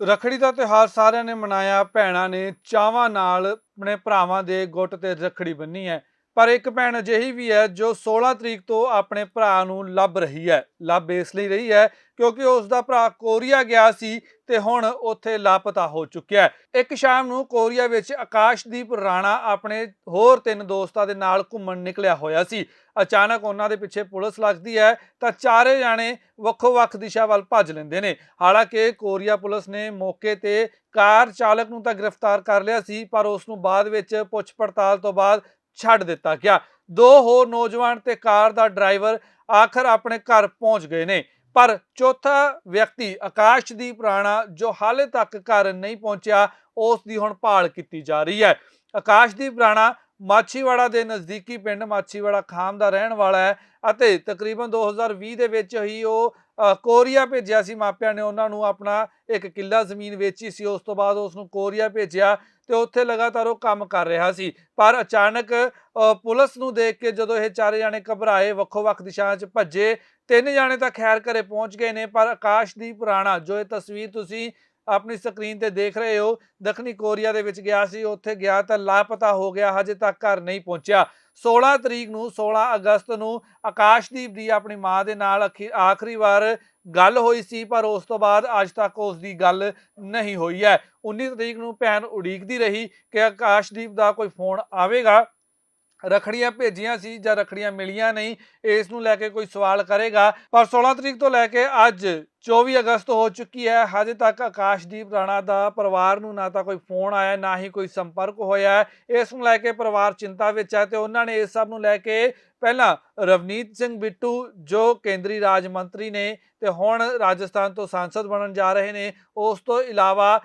ਰਖੜੀ ਦਾ ਤਿਉਹਾਰ ਸਾਰਿਆਂ ਨੇ ਮਨਾਇਆ, ਭੈਣਾਂ ਨੇ ਚਾਵਾਂ ਨਾਲ ਆਪਣੇ ਭਰਾਵਾਂ ਦੇ ਗੁੱਟ ਤੇ ਰਖੜੀ ਬੰਨੀ ਹੈ। ਪਰ ਇੱਕ ਭੈਣ ਅਜਿਹੀ ਵੀ ਹੈ ਜੋ 16 ਤਰੀਕ ਤੋਂ ਆਪਣੇ ਭਰਾ ਨੂੰ ਲੱਭ ਰਹੀ ਹੈ, ਲੱਭ ਇਸ ਲਈ ਰਹੀ ਹੈ ਕਿਉਂਕਿ ਉਸ ਦਾ ਭਰਾ ਕੋਰੀਆ ਗਿਆ ਸੀ ਤੇ ਹੁਣ ਉੱਥੇ ਲਾਪਤਾ ਹੋ ਚੁੱਕਿਆ ਹੈ। ਇੱਕ ਸ਼ਾਮ ਨੂੰ ਕੋਰੀਆ ਵਿੱਚ ਆਕਾਸ਼ਦੀਪ ਰਾਣਾ ਆਪਣੇ ਹੋਰ ਤਿੰਨ ਦੋਸਤਾਂ ਦੇ ਨਾਲ ਘੁੰਮਣ ਨਿਕਲਿਆ ਹੋਇਆ ਸੀ। ਅਚਾਨਕ ਉਹਨਾਂ ਦੇ ਪਿੱਛੇ ਪੁਲਿਸ ਲੱਗਦੀ ਹੈ ਤਾਂ ਚਾਰੇ ਜਾਣੇ ਵੱਖੋ-ਵੱਖ ਦਿਸ਼ਾ ਵੱਲ ਭੱਜ ਲੈਂਦੇ ਨੇ। ਹਾਲਾਂਕਿ ਕੋਰੀਆ ਪੁਲਿਸ ਨੇ ਮੌਕੇ ਤੇ ਕਾਰ ਚਾਲਕ ਨੂੰ ਤਾਂ ਗ੍ਰਿਫਤਾਰ ਕਰ ਲਿਆ ਸੀ, ਪਰ ਉਸ ਨੂੰ ਬਾਅਦ ਵਿੱਚ ਪੁੱਛ ਪੜਤਾਲ ਤੋਂ ਬਾਅਦ ਛੱਡ ਦਿੱਤਾ ਗਿਆ। ਦੋ ਹੋਰ ਨੌਜਵਾਨ ਤੇ ਕਾਰ ਦਾ ਡਰਾਈਵਰ ਆਖਰ ਆਪਣੇ ਘਰ ਪਹੁੰਚ ਗਏ ਨੇ। ਪਰ ਚੌਥਾ ਵਿਅਕਤੀ ਆਕਾਸ਼ਦੀਪ ਰਾਣਾ, ਜੋ ਹਾਲੇ ਤੱਕ ਘਰ ਨਹੀਂ ਪਹੁੰਚਿਆ, ਉਸ ਦੀ ਹੁਣ ਭਾਲ ਕੀਤੀ ਜਾ ਰਹੀ ਹੈ। ਆਕਾਸ਼ਦੀਪ ਰਾਣਾ ਮਾਛੀਵਾੜਾ ਦੇ ਨਜ਼ਦੀਕੀ ਪਿੰਡ ਮਾਛੀਵਾੜਾ ਖਾਮ ਦਾ ਰਹਿਣ ਵਾਲਾ ਹੈ ਅਤੇ ਤਕਰੀਬਨ 2020 ਦੇ ਵਿੱਚ ਹੀ ਉਹ ਕੋਰੀਆ ਭੇਜਿਆ ਸੀ। ਮਾਪਿਆਂ ਨੇ ਉਹਨਾਂ ਨੂੰ ਆਪਣਾ ਇੱਕ ਕਿੱਲਾ ਜ਼ਮੀਨ ਵੇਚੀ ਸੀ। ਉਸ ਤੋਂ ਬਾਅਦ ਉਸ ਨੂੰ ਕੋਰੀਆ ਭੇਜਿਆ ਤੇ ਉੱਥੇ ਲਗਾਤਾਰ ਉਹ ਕੰਮ ਕਰ ਰਿਹਾ ਸੀ। ਪਰ ਅਚਾਨਕ ਪੁਲਿਸ ਨੂੰ ਦੇਖ ਕੇ ਜਦੋਂ ਇਹ ਚਾਰੇ ਜਾਣੇ ਘਬਰਾਏ ਵੱਖੋ-ਵੱਖ ਦਿਸ਼ਾਵਾਂ 'ਚ ਭੱਜੇ, ਤਿੰਨ ਜਾਣੇ ਤਾਂ ਖੈਰ ਘਰੇ ਪਹੁੰਚ ਗਏ ਨੇ, ਪਰ ਆਕਾਸ਼ਦੀਪ ਰਾਣਾ, ਜੋ ਇਹ ਤਸਵੀਰ ਤੁਸੀਂ ਆਪਣੀ ਸਕਰੀਨ ਤੇ ਦੇਖ ਰਹੇ ਹੋ। ਦੱਖਣੀ ਕੋਰੀਆ ਦੇ ਵਿੱਚ ਗਿਆ ਸੀ। ਉੱਥੇ ਗਿਆ ਤਾਂ ਲਾਪਤਾ ਹੋ ਗਿਆ। ਹਜੇ ਤੱਕ ਘਰ ਨਹੀਂ ਪਹੁੰਚਿਆ। 16 ਤਰੀਕ ਨੂੰ 16 ਅਗਸਤ ਨੂੰ ਆਕਾਸ਼ਦੀਪ ਦੀ ਆਪਣੀ ਮਾਂ ਦੇ ਨਾਲ ਅਖੀ- ਆਖਰੀ ਵਾਰ ਗੱਲ ਹੋਈ ਸੀ, ਪਰ ਉਸ ਤੋਂ ਬਾਅਦ ਅੱਜ ਤੱਕ ਉਸ ਦੀ ਗੱਲ ਨਹੀਂ ਹੋਈ ਹੈ। 19 ਤਰੀਕ ਨੂੰ ਭੈਣ ਉਡੀਕਦੀ ਰਹੀ ਕਿ ਆਕਾਸ਼ਦੀਪ ਦਾ ਕੋਈ ਫੋਨ ਆਵੇਗਾ। ਰਖੜੀਆਂ ਭੇਜੀਆਂ ਸੀ ਜਾਂ ਰਖੜੀਆਂ ਮਿਲੀਆਂ ਨਹੀਂ, ਇਸ ਨੂੰ ਲੈ ਕੇ ਕੋਈ ਸਵਾਲ ਕਰੇਗਾ। ਪਰ 16 ਤਰੀਕ ਤੋਂ ਲੈ ਕੇ ਅੱਜ 24 ਅਗਸਤ ਹੋ ਚੁੱਕੀ ਹੈ, ਹਜੇ ਤੱਕ ਆਕਾਸ਼ਦੀਪ ਰਾਣਾ ਦਾ ਪਰਿਵਾਰ ਨੂੰ ਨਾ ਤਾਂ ਕੋਈ ਫੋਨ ਆਇਆ, ਨਾ ਹੀ ਕੋਈ ਸੰਪਰਕ ਹੋਇਆ ਹੈ। ਇਸ ਨੂੰ ਲੈ ਕੇ ਪਰਿਵਾਰ ਚਿੰਤਾ ਵਿੱਚ ਹੈ ਤੇ ਉਹਨਾਂ ਨੇ ਇਸ ਸਭ ਨੂੰ ਲੈ ਕੇ ਪਹਿਲਾਂ ਰਵਨੀਤ ਸਿੰਘ ਬਿੱਟੂ, ਜੋ ਕੇਂਦਰੀ ਰਾਜ ਮੰਤਰੀ ਨੇ ਤੇ ਹੁਣ ਰਾਜਸਥਾਨ ਤੋਂ ਸਾਂਸਦ ਬਣਨ ਜਾ ਰਹੇ ਨੇ, ਉਸ ਤੋਂ ਇਲਾਵਾ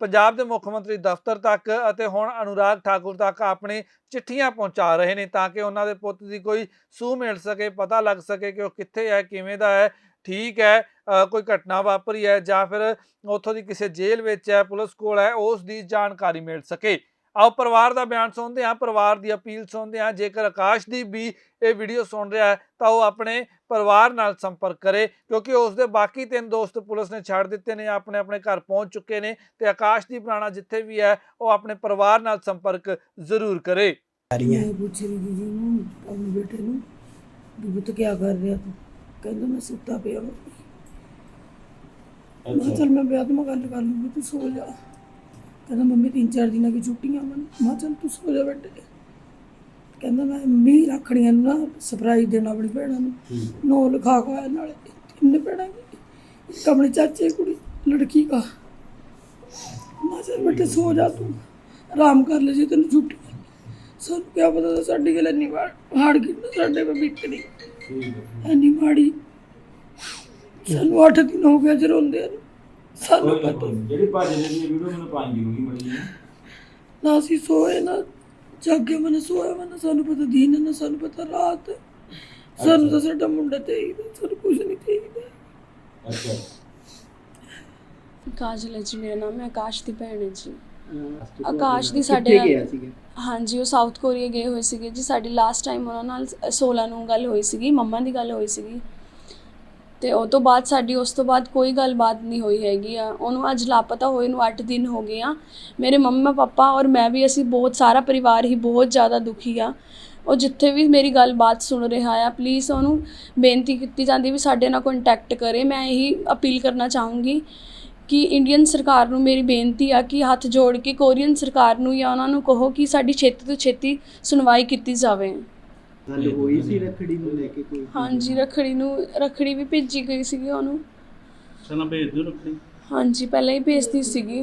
ਪੰਜਾਬ ਦੇ ਮੁੱਖ ਮੰਤਰੀ ਦਫ਼ਤਰ ਤੱਕ ਅਤੇ ਹੁਣ ਅਨੁਰਾਗ ਠਾਕੁਰ ਤੱਕ ਆਪਣੇ ਚਿੱਠੀਆਂ ਪਹੁੰਚਾ ਰਹੇ ਨੇ ਤਾਂ ਕਿ ਉਹਨਾਂ ਦੇ ਪੁੱਤ ਦੀ ਕੋਈ ਸੂਹ ਮਿਲ ਸਕੇ, ਪਤਾ ਲੱਗ ਸਕੇ ਕਿ ਉਹ ਕਿੱਥੇ ਹੈ, ਕਿਵੇਂ ਦਾ ਹੈ। ਠੀਕ ਹੈ ਕੋਈ ਘਟਨਾ ਵਾਪਰੀ ਹੈ ਜਾਂ ਫਿਰ ਉੱਥੋਂ ਦੀ ਕਿਸੇ ਜੇਲ੍ਹ ਵਿੱਚ ਹੈ ਪੁਲਿਸ ਕੋਲ ਹੈ ਉਸ ਦੀ ਜਾਣਕਾਰੀ ਮਿਲ ਸਕੇ। ਆਓ ਪਰਿਵਾਰ ਦਾ ਬਿਆਨ ਸੁਣਦੇ ਹਾਂ ਪਰਿਵਾਰ ਦੀ ਅਪੀਲ ਸੁਣਦੇ ਹਾਂ ਜੇਕਰ ਆਕਾਸ਼ਦੀਪ ਵੀ ਇਹ ਵੀਡੀਓ ਸੁਣ ਰਿਹਾ ਹੈ ਤਾਂ ਉਹ ਆਪਣੇ ਪਰਿਵਾਰ ਨਾਲ ਸੰਪਰਕ ਕਰੇ ਕਿਉਂਕਿ ਉਸ ਦੇ ਬਾਕੀ ਤਿੰਨ ਦੋਸਤ ਪੁਲਿਸ ਨੇ ਛੱਡ ਦਿੱਤੇ ਨੇ ਆਪਣੇ ਆਪਣੇ ਘਰ ਪਹੁੰਚ ਚੁੱਕੇ ਨੇ ਤੇ ਆਕਾਸ਼ਦੀਪ ਰਾਣਾ ਜਿੱਥੇ ਵੀ ਹੈ ਉਹ ਆਪਣੇ ਪਰਿਵਾਰ ਨਾਲ ਸੰਪਰਕ ਜ਼ਰੂਰ ਕਰੇ। ਮੈਂ ਪੁੱਛ ਰਹੀ ਸੀ ਜੀ ਨੂੰ ਆਪਣੇ ਬੇਟੇ ਨੂੰ ਵੀ ਪੁੱਤ ਕੀ ਕਰ ਰਿਹਾ ਤੂੰ? ਕਹਿੰਦਾ ਮੈਂ ਸੁੱਤਾ ਪਿਆ ਮੈਂ ਮੈਂ ਕਿਹਾ ਚੱਲ ਮੈਂ ਵਿਆਹ ਤੋਂ ਗੱਲ ਕਰ ਲੂੰਗੀ ਤੂੰ ਸੋ ਜਾ। ਕਹਿੰਦਾ ਮੰਮੀ ਤਿੰਨ ਚਾਰ ਦਿਨਾਂ ਦੀ ਛੁੱਟੀਆਂ ਮਨ ਮੈਂ ਕਿਹਾ ਚੱਲ ਤੂੰ ਸੋ ਜਾ ਬੇਟੇ ਕਹਿੰਦਾ ਮੈਂ ਮੰਮੀ ਰੱਖੜੀਆਂ ਨੂੰ ਨਾ ਸਰਪ੍ਰਾਈਜ਼ ਦੇਣਾ ਆਪਣੀ ਭੈਣਾਂ ਨੂੰ। ਨੋ ਲਿਖਾ ਕੇ ਆਇਆ ਨਾਲੇ। ਤਿੰਨ ਭੈਣਾਂ ਦੀ ਇੱਕ ਆਪਣੇ ਚਾਚੇ ਦੀ ਕੁੜੀ ਲੜਕੀ ਦਾ। ਮੈਂ ਕਿਹਾ ਚੱਲ ਬੇਟੇ ਸੋ ਜਾ ਤੂੰ। ਆਰਾਮ ਕਰ ਲੈ ਜੀ ਤੈਨੂੰ ਛੁੱਟੀ। ਸਾਨੂੰ ਕਿਆ ਪਤਾ ਸਾਡੀ ਗੱਲ ਇੰਨੀ ਵਾਰ ਹਾੜ ਗਈ ਨਾ ਸਾਡੇ ਇੰਨੀ ਮਾੜੀ। ਸਾਨੂੰ 8 ਦਿਨ ਹੋ ਗਏ ਜਰੋਂਦੇ ਨੂੰ। ਸਾਨੂੰ ਕੋਈ ਨਾ ਪਤਾ ਕੋਈ ਨਾ। ਜਿਹੜੀ ਭਾਜੀ ਨੇ ਵੀ ਵੀਡੀਓ ਮੈਨੂੰ ਪਾਣੀ ਜ਼ਰੂਰੀ ਮੜੀ ਨਾ ਅਸੀਂ ਸੋਏ ਨਾ ਜਾਗੇ ਮਨ ਸੋਇਆ ਮਨ ਸਾਨੂੰ ਪਤਾ ਦਿਨ ਨਾ ਸਾਨੂੰ ਪਤਾ ਰਾਤ। ਸਾਨੂੰ ਤਾਂ ਸਾਡਾ ਮੁੰਡਾ ਚਾਹੀਦਾ ਸਾਨੂੰ ਕੁਝ ਨਹੀਂ ਚਾਹੀਦਾ। ਅੱਛਾ। ਕਾਜਲ ਹੈ ਜੀ ਮੇਰਾ ਨਾਮ ਹੈ ਆਕਾਸ਼ ਦੀ ਭੈਣ ਹੈ ਜੀ। ਆਕਾਸ਼ ਦੀ ਸਾਡੇ ਕਿੱਥੇ ਨਾਲ- ਗਿਆ ਸੀਗਾ? ਹਾਂਜੀ ਉਹ ਸਾਊਥ ਕੋਰੀਆ ਗਏ ਹੋਏ ਸੀਗੇ ਜੀ। ਸਾਡੀ ਲਾਸਟ ਟਾਈਮ ਉਹਨਾਂ ਨਾਲ 16 ਨੂੰ ਗੱਲ ਹੋਈ ਸੀਗੀ ਮੰਮਾ ਦੀ ਗੱਲ ਹੋਈ ਸੀਗੀ। ਤੇ ਉਹ ਤੋਂ ਬਾਅਦ ਸਾਡੀ ਉਸ ਤੋਂ ਬਾਅਦ ਕੋਈ ਗੱਲਬਾਤ ਨਹੀਂ ਹੋਈ ਹੈਗੀ ਆ। ਉਹਨੂੰ ਅੱਜ ਲਾਪਤਾ ਹੋਏ ਨੂੰ 8 ਦਿਨ ਹੋ ਗਏ ਆ। ਮੇਰੇ ਮੰਮਾ ਪਾਪਾ ਔਰ ਮੈਂ ਵੀ ਅਸੀਂ ਬਹੁਤ ਸਾਰਾ ਪਰਿਵਾਰ ਹੀ ਬਹੁਤ ਜ਼ਿਆਦਾ ਦੁਖੀ ਆ। ਉਹ ਜਿੱਥੇ ਵੀ ਮੇਰੀ ਗੱਲਬਾਤ ਸੁਣ ਰਿਹਾ ਆ ਪਲੀਜ਼ ਉਹਨੂੰ ਬੇਨਤੀ ਕੀਤੀ ਜਾਂਦੀ ਵੀ ਸਾਡੇ ਨਾਲ ਕੰਟੈਕਟ ਕਰੇ। ਮੈਂ ਇਹੀ ਅਪੀਲ ਕਰਨਾ ਚਾਹੂੰਗੀ ਕਿ ਇੰਡੀਅਨ ਸਰਕਾਰ ਨੂੰ ਮੇਰੀ ਬੇਨਤੀ ਆ ਕਿ ਹੱਥ ਜੋੜ ਕੇ ਕੋਰੀਅਨ ਸਰਕਾਰ ਨੂੰ ਜਾਂ ਉਹਨਾਂ ਨੂੰ ਕਹੋ ਕਿ ਸਾਡੀ ਛੇਤੀ ਤੋਂ ਛੇਤੀ ਸੁਣਵਾਈ ਕੀਤੀ ਜਾਵੇ। ਗੱਲ ਹੋਈ ਸੀ ਰੱਖੜੀ ਨੂੰ ਲੈ ਕੇ ਕੋਈ? ਹਾਂਜੀ ਰਖੜੀ ਨੂੰ ਰਖੜੀ ਵੀ ਭੇਜੀ ਗਈ ਸੀਗੀ ਉਹਨੂੰ। ਚਲੋ ਭੇਜ ਦਿਓ ਰੱਖੜੀ। ਹਾਂਜੀ ਪਹਿਲਾਂ ਹੀ ਭੇਜਦੀ ਸੀਗੀ।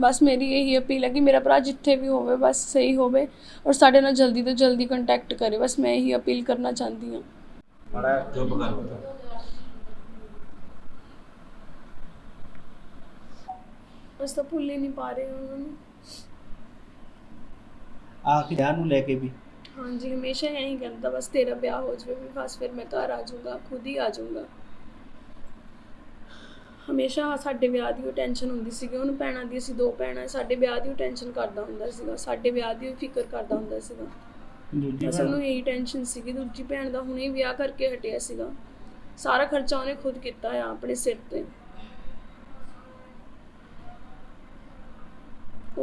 ਬਸ ਮੇਰੀ ਇਹੀ ਅਪੀਲ ਹੈ ਕਿ ਮੇਰਾ ਭਰਾ ਜਿੱਥੇ ਵੀ ਹੋਵੇ ਬਸ ਸਹੀ ਹੋਵੇ ਔਰ ਸਾਡੇ ਨਾਲ ਜਲਦੀ ਤੋਂ ਜਲਦੀ ਕੰਟੈਕਟ ਕਰੇ। ਬਸ ਮੈਂ ਇਹੀ ਅਪੀਲ ਕਰਨਾ ਚਾਹੁੰਦੀ ਹਾਂ। ਮਾੜਾ ਚੁੱਪ ਕਰ ਬਸ ਤਾਂ ਭੁੱਲ ਹੀ ਨਹੀਂ ਪਾ ਰਹੇ ਉਹਨਾਂ ਨੂੰ। ਆਖਿਰ ਵਿਆਹ ਨੂੰ ਲੈ ਕੇ ਵੀ। ਹਾਂਜੀ ਹਮੇਸ਼ਾ ਇਹੀ ਕਹਿੰਦਾ ਬਸ ਤੇਰਾ ਵਿਆਹ ਹੋ ਜਾਵੇ ਵੀ ਬਸ ਫਿਰ ਮੈਂ ਘਰ ਆ ਜਾਊਂਗਾ ਖੁਦ ਹੀ ਆ ਜਾਊਂਗਾ। ਹਮੇਸ਼ਾ ਸਾਡੇ ਵਿਆਹ ਦੀ ਉਹ ਟੈਨਸ਼ਨ ਹੁੰਦੀ ਸੀਗੀ ਉਹਨੂੰ ਭੈਣਾਂ ਦੀ ਅਸੀਂ ਦੋ ਭੈਣਾਂ ਸਾਡੇ ਵਿਆਹ ਦੀ ਉਹ ਟੈਨਸ਼ਨ ਕਰਦਾ ਹੁੰਦਾ ਸੀਗਾ ਸਾਡੇ ਵਿਆਹ ਦੀ ਉਹ ਫਿਕਰ ਕਰਦਾ ਹੁੰਦਾ ਸੀਗਾ। ਦੂਜੀ ਬਸ ਉਹਨੂੰ ਇਹੀ ਟੈਨਸ਼ਨ ਸੀਗੀ ਦੂਜੀ ਭੈਣ ਦਾ ਹੁਣੇ ਹੀ ਵਿਆਹ ਕਰਕੇ ਹਟਿਆ ਸੀਗਾ। ਸਾਰਾ ਖਰਚਾ ਉਹਨੇ ਖੁਦ ਕੀਤਾ ਆ ਆਪਣੇ ਸਿਰ ਤੇ।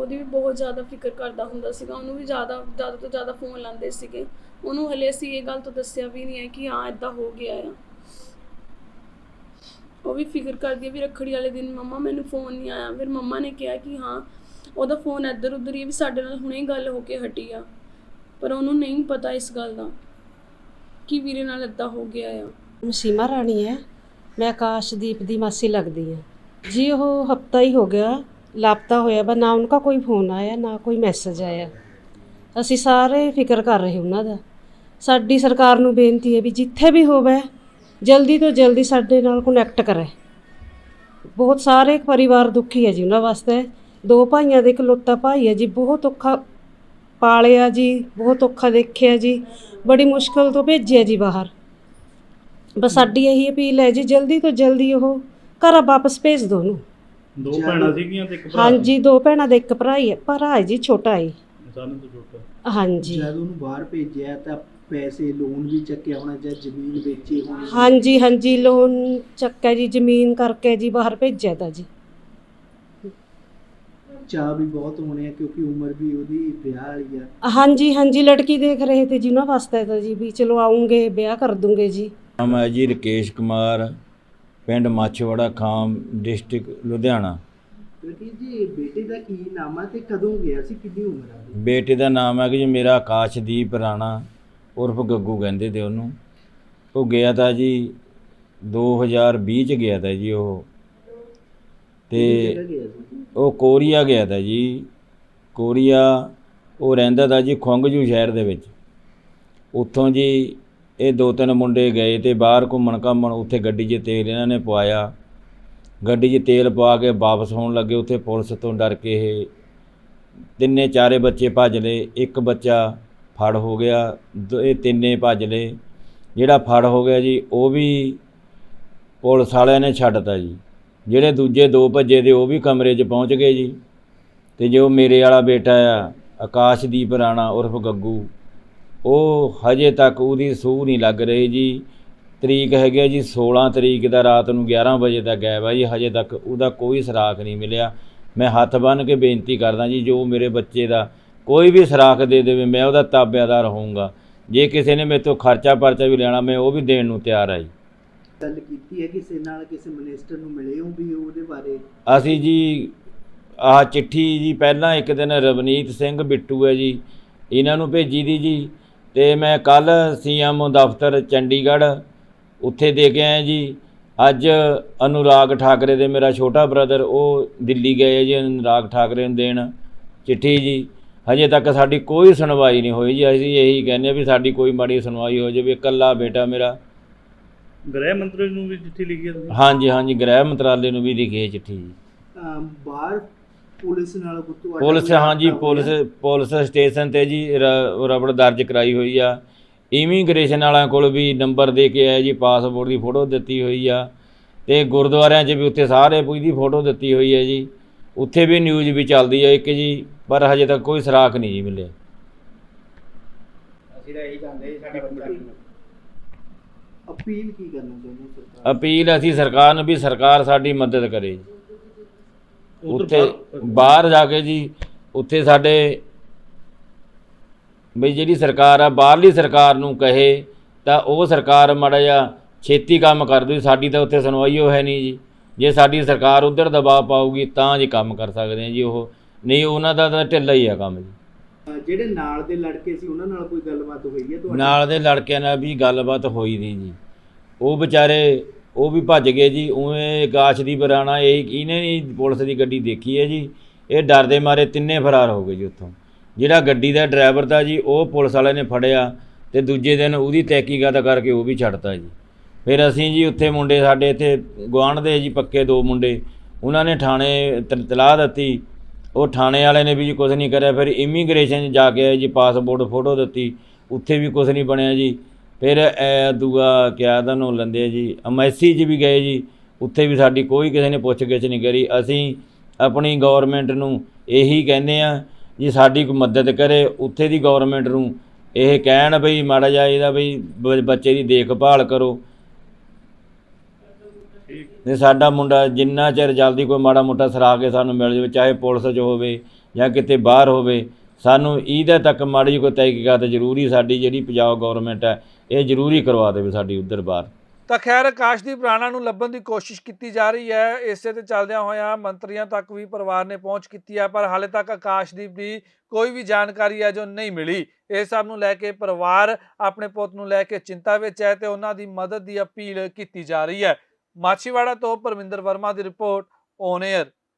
ਉਹਦੀ ਵੀ ਬਹੁਤ ਜ਼ਿਆਦਾ ਫਿਕਰ ਕਰਦਾ ਹੁੰਦਾ ਸੀਗਾ, ਉਹਨੂੰ ਵੀ ਜ਼ਿਆਦਾ ਜ਼ਿਆਦਾ ਤੋਂ ਜ਼ਿਆਦਾ ਫੋਨ ਲਾਉਂਦੇ ਸੀਗੇ। ਉਹਨੂੰ ਹਲੇ ਅਸੀਂ ਇਹ ਗੱਲ ਤੋਂ ਦੱਸਿਆ ਵੀ ਨਹੀਂ ਹੈ ਕਿ ਹਾਂ ਇਦਾਂ ਹੋ ਗਿਆ ਆ। ਉਹ ਵੀ ਫਿਕਰ ਕਰਦੀ ਹੈ ਵੀ ਰੱਖੜੀ ਵਾਲੇ ਦਿਨ ਮੰਮਾ ਮੈਨੂੰ ਫੋਨ ਨਹੀਂ ਆਇਆ। ਫਿਰ ਮੰਮਾ ਨੇ ਕਿਹਾ ਕਿ ਹਾਂ, ਉਹਦਾ ਫੋਨ ਇੱਧਰ ਉੱਧਰ ਹੀ ਵੀ ਸਾਡੇ ਨਾਲ ਹੁਣੇ ਗੱਲ ਹੋ ਕੇ ਹਟੀ ਆ। ਪਰ ਉਹਨੂੰ ਨਹੀਂ ਪਤਾ ਇਸ ਗੱਲ ਦਾ ਕਿ ਵੀਰੇ ਨਾਲ ਇਦਾਂ ਹੋ ਗਿਆ ਆ। ਮੈਂ ਸੀਮਾ ਰਾਣੀ ਹੈ, ਮੈਂ ਆਕਾਸ਼ਦੀਪ ਦੀ ਮਾਸੀ ਲੱਗਦੀ ਹਾਂ। ਜੀ ਉਹ ਹਫਤਾ ਹੀ ਹੋ ਗਿਆ ਲਾਪਤਾ ਹੋਇਆ ਬਾ ਨਾ ਉਨ੍ਹਾਂ ਕੋਈ ਫੋਨ ਆਇਆ, ਨਾ ਕੋਈ ਮੈਸੇਜ ਆਇਆ। ਅਸੀਂ ਸਾਰੇ ਫਿਕਰ ਕਰ ਰਹੇ ਉਹਨਾਂ ਦਾ। ਸਾਡੀ ਸਰਕਾਰ ਨੂੰ ਬੇਨਤੀ ਹੈ ਵੀ ਜਿੱਥੇ ਵੀ ਹੋਵੇ, ਜਲਦੀ ਤੋਂ ਜਲਦੀ ਸਾਡੇ ਨਾਲ ਕਨੈਕਟ ਕਰੇ। ਬਹੁਤ ਸਾਰੇ ਪਰਿਵਾਰ ਦੁਖੀ ਹੈ ਜੀ ਉਹਨਾਂ ਵਾਸਤੇ। ਦੋ ਭਾਈਆਂ ਦੇ ਇਕਲੌਤਾ ਭਾਈ ਹੈ ਜੀ, ਬਹੁਤ ਔਖਾ ਪਾਲਿਆ ਜੀ, ਬਹੁਤ ਔਖਾ ਦੇਖਿਆ ਜੀ, ਬੜੀ ਮੁਸ਼ਕਲ ਤੋਂ ਭੇਜਿਆ ਜੀ ਬਾਹਰ। ਬਸ ਸਾਡੀ ਇਹੀ ਅਪੀਲ ਹੈ ਜੀ, ਜਲਦੀ ਤੋਂ ਜਲਦੀ ਉਹ ਘਰ ਵਾਪਸ ਭੇਜ ਦਿਓ ਉਹਨੂੰ। ਦੋ ਭੈਣਾਂ ਸੀਗੀਆਂ ਤੇ ਇੱਕ ਭਰਾ ਹਾਂਜੀ ਦੋ ਭੈਣਾਂ ਦਾ ਇੱਕ ਭਰਾ ਹੀ ਹੈ ਭਰਾ ਹੈ ਜੀ ਛੋਟਾ ਹੈ। ਸਾਨੂੰ ਤੋਂ ਛੋਟਾ। ਹਾਂਜੀ। ਜਦ ਉਹਨੂੰ ਬਾਹਰ ਭੇਜਿਆ ਤਾਂ ਪੈਸੇ ਲੋਨ ਵੀ ਚੱਕਿਆ ਹੋਣਾ ਜਾਂ ਜ਼ਮੀਨ ਵੇਚੀ ਹੋਣੀ। ਹਾਂਜੀ ਹਾਂਜੀ ਲੋਨ ਚੱਕਾ ਜੀ ਜ਼ਮੀਨ ਕਰਕੇ ਜੀ ਬਾਹਰ ਭੇਜਿਆ ਤਾਂ ਜੀ। ਚਾਹ ਵੀ ਬਹੁਤ ਹੋਣੇ ਆ ਕਿਉਂਕਿ ਉਮਰ ਵੀ ਉਹਦੀ ਵਿਆਹ ਵਾਲੀ ਆ। ਹਾਂਜੀ ਹਾਂਜੀ ਲੜਕੀ ਦੇਖ ਰਹੇ ਤੇ ਜੀ ਉਹਨਾਂ ਵਾਸਤੇ ਤਾਂ ਜੀ ਵੀ ਚਲੋ ਆਉਂਗੇ ਵਿਆਹ ਕਰ ਦੂੰਗੇ ਜੀ। ਨਾਮ ਹੈ ਜੀ ਰਕੇਸ਼ ਕੁਮਾਰ। ਪਿੰਡ ਮਾਛੀਵਾੜਾ ਖਾਮ ਡਿਸਟ੍ਰਿਕਟ ਲੁਧਿਆਣਾ। ਜੀ ਬੇਟੇ ਦਾ ਕੀ ਨਾਮ ਆ ਤੇ ਕਦੋਂ ਗਿਆ ਸੀ? ਕਿੰਨੀ ਉਮਰ ਆ? ਉਹਦੀ ਬੇਟੇ ਦਾ ਨਾਮ ਹੈ ਕਿ ਜੀ ਮੇਰਾ ਆਕਾਸ਼ਦੀਪ ਰਾਣਾ ਉਰਫ ਗੱਗੂ ਕਹਿੰਦੇ ਤੇ ਉਹਨੂੰ। ਉਹ ਗਿਆ ਤਾਂ ਜੀ 2020 ਚ ਗਿਆ ਤਾਂ ਜੀ ਉਹ। ਕਿਹੜੀ ਜਗ੍ਹਾ ਤੇ ਗਿਆ ਸੀ? ਉਹ ਕੋਰੀਆ ਗਿਆ ਤਾਂ ਜੀ। ਕੋਰੀਆ ਉਹ ਰਹਿੰਦਾ ਤਾਂ ਜੀ ਖੁੰਗਜੂ ਸ਼ਹਿਰ ਦੇ ਵਿੱਚ। ਉੱਥੋਂ ਜੀ ਇਹ ਦੋ ਤਿੰਨ ਮੁੰਡੇ ਗਏ ਤੇ ਬਾਹਰ ਘੁੰਮਣ ਘਾਮਣ, ਉੱਥੇ ਗੱਡੀ 'ਚ ਤੇਲ ਇਹਨਾਂ ਨੇ ਪਵਾਇਆ। ਗੱਡੀ 'ਚ ਤੇਲ ਪਵਾ ਕੇ ਵਾਪਸ ਹੋਣ ਲੱਗੇ, ਉੱਥੇ ਪੁਲਿਸ ਤੋਂ ਡਰ ਕੇ ਇਹ ਤਿੰਨੇ ਚਾਰੇ ਬੱਚੇ ਭੱਜ ਲਏ। ਇੱਕ ਬੱਚਾ ਫੜ ਹੋ ਗਿਆ, ਦ- ਇਹ ਤਿੰਨੇ ਭੱਜ ਲਏ। ਜਿਹੜਾ ਫੜ ਹੋ ਗਿਆ ਜੀ, ਉਹ ਵੀ ਪੁਲਿਸ ਵਾਲਿਆਂ ਨੇ ਛੱਡਤਾ ਜੀ। ਜਿਹੜੇ ਦੂਜੇ ਦੋ ਭੱਜੇ ਦੇ ਉਹ ਵੀ ਕਮਰੇ 'ਚ ਪਹੁੰਚ ਗਏ ਜੀ। ਤੇ ਜੋ ਮੇਰੇ ਵਾਲਾ ਬੇਟਾ ਆ, ਆਕਾਸ਼ਦੀਪ ਰਾਣਾ ਉਰਫ ਗੱਗੂ ਉਹ ਹਜੇ ਤੱਕ ਉਹਦੀ ਸੂਹ ਨਹੀਂ ਲੱਗ ਰਹੀ ਜੀ। ਤਰੀਕ ਹੈਗੀ ਆ ਜੀ 16 ਤਰੀਕ ਦਾ ਰਾਤ ਨੂੰ 11 ਵਜੇ ਦਾ ਗਾਇਬ ਆ ਜੀ। ਹਜੇ ਤੱਕ ਉਹਦਾ ਕੋਈ ਸਰਾਖ ਨਹੀਂ ਮਿਲਿਆ। ਮੈਂ ਹੱਥ ਬੰਨ੍ਹ ਕੇ ਬੇਨਤੀ ਕਰਦਾ ਜੀ ਜੋ ਮੇਰੇ ਬੱਚੇ ਦਾ ਕੋਈ ਵੀ ਸਰਾਖ ਦੇ ਦੇਵੇ ਮੈਂ ਉਹਦਾ ਤਾਬਿਆਦਾਰ ਹੋਊਂਗਾ। ਜੇ ਕਿਸੇ ਨੇ ਮੇਰੇ ਤੋਂ ਖਰਚਾ ਪਰਚਾ ਵੀ ਲੈਣਾ ਮੈਂ ਉਹ ਵੀ ਦੇਣ ਨੂੰ ਤਿਆਰ ਆ ਜੀ। ਗੱਲ ਕੀਤੀ ਹੈ ਕਿਸੇ ਨਾਲ ਕਿਸੇ ਮਿਨਿਸਟਰ ਨੂੰ ਮਿਲੇ ਹੋ ਵੀ ਉਹਦੇ ਬਾਰੇ? ਅਸੀਂ ਜੀ ਆਹ ਚਿੱਠੀ ਜੀ ਪਹਿਲਾਂ ਇੱਕ ਦਿਨ ਰਵਨੀਤ ਸਿੰਘ ਬਿੱਟੂ ਹੈ ਜੀ। ਇਹਨਾਂ ਨੂੰ ਭੇਜੀ ਦੀ ਜੀ। ਤੇ ਮੈਂ ਕੱਲ ਸੀਐਮ ਦਫ਼ਤਰ ਚੰਡੀਗੜ੍ਹ ਉੱਥੇ ਦੇ ਕੇ ਆਇਆ ਜੀ। ਅੱਜ ਅਨੁਰਾਗ ਠਾਕਰੇ ਦੇ ਮੇਰਾ ਛੋਟਾ ਬ੍ਰਦਰ ਉਹ ਦਿੱਲੀ ਗਏ ਜੀ ਅਨੁਰਾਗ ਠਾਕਰੇ ਨੂੰ ਦੇਣ ਚਿੱਠੀ ਜੀ। ਹਜੇ ਤੱਕ ਸਾਡੀ ਕੋਈ ਸੁਣਵਾਈ ਨਹੀਂ ਹੋਈ ਜੀ। ਅਸੀਂ ਇਹੀ ਕਹਿੰਦੇ ਹਾਂ ਵੀ ਸਾਡੀ ਕੋਈ ਮਾੜੀ ਸੁਣਵਾਈ ਹੋ ਜਾਵੇ। ਇਕੱਲਾ ਬੇਟਾ ਮੇਰਾ। ਗ੍ਰਹਿ ਮੰਤਰੀ ਨੂੰ ਵੀ ਚਿੱਠੀ ਲਿਖੀ ਹੈ ਤੁਸੀਂ? ਹਾਂਜੀ ਹਾਂਜੀ ਗ੍ਰਹਿ ਮੰਤਰਾਲੇ ਨੂੰ ਵੀ ਲਿਖੀ ਹੈ ਚਿੱਠੀ ਜੀ। ਬਾਹਰ ਪੁਲਿਸ ਨਾਲ ਤੁਹਾਡਾ ਪੁਲਿਸ ਹਾਂਜੀ ਪੁਲਿਸ? ਪੁਲਿਸ ਸਟੇਸ਼ਨ ਤੇ ਜੀ ਰਬੜ ਦਰਜ ਕਰਾਈ ਹੋਈ ਆ। ਇਮੀਗ੍ਰੇਸ਼ਨ ਵਾਲਿਆਂ ਕੋਲ ਵੀ ਨੰਬਰ ਦੇ ਕੇ ਆਇਆ ਜੀ ਪਾਸਪੋਰਟ ਦੀ ਫੋਟੋ ਦਿੱਤੀ ਹੋਈ ਆ। ਤੇ ਗੁਰਦੁਆਰਿਆਂ 'ਚ ਵੀ ਉੱਥੇ ਸਾਰੇ ਪੁੱਜ ਦੀ ਫੋਟੋ ਦਿੱਤੀ ਹੋਈ ਹੈ ਜੀ। ਉੱਥੇ ਵੀ ਨਿਊਜ਼ ਵੀ ਚੱਲਦੀ ਹੈ ਇੱਕ ਜੀ ਪਰ ਹਜੇ ਤੱਕ ਕੋਈ ਸਰਾਖ ਨਹੀਂ ਜੀ ਮਿਲਿਆ। ਅਪੀਲ ਕੀ ਕਰਨਾ ਚਾਹੁੰਦੇ ਹੋ ਸਰਕਾਰ? ਅਪੀਲ ਅਸੀਂ ਸਰਕਾਰ ਨੂੰ ਵੀ ਸਰਕਾਰ ਸਾਡੀ ਮਦਦ ਕਰੇ ਜੀ। ਉੱਥੇ ਬਾਹਰ- ਜਾ ਕੇ ਜੀ ਉੱਥੇ ਸਾਡੇ ਬਈ ਜਿਹੜੀ ਸਰਕਾਰ ਆ ਬਾਹਰਲੀ ਸਰਕਾਰ ਨੂੰ ਕਹੇ ਤਾਂ ਉਹ ਸਰਕਾਰ ਮਾੜਾ ਜਿਹਾ ਛੇਤੀ ਕੰਮ ਕਰ ਦੂ ਸਾਡੀ ਤਾਂ ਉੱਥੇ ਸੁਣਵਾਈ ਉਹ ਹੈ ਨਹੀਂ ਜੀ। ਜੇ ਸਾਡੀ ਸਰਕਾਰ ਉਧਰ ਦਬਾਅ ਪਾਊਗੀ ਤਾਂ ਜੀ ਕੰਮ ਕਰ ਸਕਦੇ ਆ ਜੀ ਉਹ। ਨਹੀਂ ਉਹਨਾਂ ਦਾ ਤਾਂ ਢਿੱਲਾ ਹੀ ਆ ਕੰਮ ਜੀ। ਜਿਹੜੇ ਨਾਲ ਦੇ ਲੜਕੇ ਸੀ ਉਹਨਾਂ ਨਾਲ ਕੋਈ ਗੱਲਬਾਤ ਹੋਈ ਹੈ ਤੁਹਾਡੀ? ਨਾਲ ਦੇ ਲੜਕਿਆਂ ਨਾਲ ਵੀ ਗੱਲਬਾਤ ਹੋਈ ਦੀ ਜੀ। ਉਹ ਵਿਚਾਰੇ ਉਹ ਵੀ ਭੱਜ ਗਏ ਜੀ, ਉਵੇਂ ਆਕਾਸ਼ ਦੀ ਬਰਾਣਾ ਇਹ ਇਹਨੇ ਨਹੀਂ ਪੁਲਿਸ ਦੀ ਗੱਡੀ ਦੇਖੀ ਹੈ ਜੀ। ਇਹ ਡਰਦੇ ਮਾਰੇ ਤਿੰਨੇ ਫਰਾਰ ਹੋ ਗਏ ਜੀ ਉੱਥੋਂ। ਜਿਹੜਾ ਗੱਡੀ ਦਾ ਡਰਾਈਵਰ ਦਾ ਜੀ, ਉਹ ਪੁਲਿਸ ਵਾਲੇ ਨੇ ਫੜਿਆ ਤੇ ਦੂਜੇ ਦਿਨ ਉਹਦੀ ਤਹਿਕੀਕਾਤ ਕਰਕੇ ਉਹ ਵੀ ਛੱਡਤਾ ਜੀ। ਫਿਰ ਅਸੀਂ ਜੀ ਉੱਥੇ ਮੁੰਡੇ ਸਾਡੇ ਇੱਥੇ ਗੁਆਂਢ ਦੇ ਜੀ, ਪੱਕੇ ਦੋ ਮੁੰਡੇ। ਉਹਨਾਂ ਨੇ ਥਾਣੇ ਤ- ਤਲਾਹ ਦਿੱਤੀ। ਉਹ ਥਾਣੇ ਵਾਲੇ ਨੇ ਵੀ ਜੀ ਕੁਝ ਨਹੀਂ ਕਰਿਆ। ਫਿਰ ਇਮੀਗ੍ਰੇਸ਼ਨ 'ਚ ਜਾ ਕੇ ਆਏ ਜੀ ਪਾਸਪੋਰਟ ਫੋਟੋ ਦਿੱਤੀ। ਉੱਥੇ ਵੀ ਕੁਝ ਨਹੀਂ ਬਣਿਆ ਜੀ। ਫਿਰ ਇਹ ਦੂਆ ਕਿਆ ਦਾ ਨੂੰ ਲੰਦੇ ਜੀ ਅਮੈਸੀ 'ਚ ਵੀ ਗਏ ਜੀ, ਉੱਥੇ ਵੀ ਸਾਡੀ ਕੋਈ ਕਿਸੇ ਨੇ ਪੁੱਛ ਗਿੱਛ ਨਹੀਂ ਕਰੀ। ਅਸੀਂ ਆਪਣੀ ਗਵਰਨਮੈਂਟ ਨੂੰ ਇਹੀ ਕਹਿੰਦੇ ਆ ਜੀ, ਸਾਡੀ ਕੋਈ ਮਦਦ ਕਰੇ, ਉੱਥੇ ਦੀ ਗਵਰਨਮੈਂਟ ਨੂੰ ਇਹ ਕਹਿਣ ਬਈ, ਮਾੜਾ ਜਿਹਾ ਇਹਦਾ ਬਈ ਬੱਚੇ ਦੀ ਦੇਖਭਾਲ ਕਰੋ। ਤੇ ਸਾਡਾ ਮੁੰਡਾ ਜਿੰਨਾ ਚਿਰ ਜਲਦੀ ਕੋਈ ਮਾੜਾ ਮੋਟਾ ਸਰਾ ਕੇ ਸਾਨੂੰ ਮਿਲ ਜਾਵੇ, ਚਾਹੇ ਪੁਲਿਸ 'ਚ ਹੋਵੇ ਜਾਂ ਕਿਤੇ ਬਾਹਰ ਹੋਵੇ ਸਾਨੂੰ ਇਹਦੇ ਤੱਕ ਮਾੜੀ ਕੋਈ ਤਹਿਕੀਕਾਤ ਜ਼ਰੂਰੀ ਸਾਡੀ ਜਿਹੜੀ ਪੰਜਾਬ ਗਵਰਨਮੈਂਟ ਹੈ, ਇਹ ਜ਼ਰੂਰੀ ਕਰਵਾ ਦੇਵੇ ਸਾਡੀ ਉੱਧਰ ਬਾਹਰ। ਤਾਂ ਖੈਰ ਆਕਾਸ਼ਦੀਪ ਰਾਣਾ ਨੂੰ ਲੱਭਣ ਦੀ ਕੋਸ਼ਿਸ਼ ਕੀਤੀ ਜਾ ਰਹੀ ਹੈ। ਇਸੇ ਤੇ ਚੱਲਦਿਆਂ ਹੋਇਆਂ ਮੰਤਰੀਆਂ ਤੱਕ ਵੀ ਪਰਿਵਾਰ ਨੇ ਪਹੁੰਚ ਕੀਤੀ ਹੈ, ਪਰ ਹਾਲੇ ਤੱਕ ਆਕਾਸ਼ਦੀਪ ਦੀ ਕੋਈ ਵੀ ਜਾਣਕਾਰੀ ਹੈ ਜੋ ਨਹੀਂ ਮਿਲੀ। ਇਹ ਸਭ ਨੂੰ ਲੈ ਕੇ ਪਰਿਵਾਰ ਆਪਣੇ ਪੁੱਤ ਨੂੰ ਲੈ ਕੇ ਚਿੰਤਾ ਵਿੱਚ ਹੈ ਤੇ ਉਹਨਾਂ ਦੀ ਮਦਦ ਦੀ ਅਪੀਲ ਕੀਤੀ ਜਾ ਰਹੀ ਹੈ। ਮਾਛੀਵਾੜਾ ਤੋਂ ਪਰਮਿੰਦਰ ਵਰਮਾ ਦੀ ਰਿਪੋਰਟ ਔਨ 에ਅਰ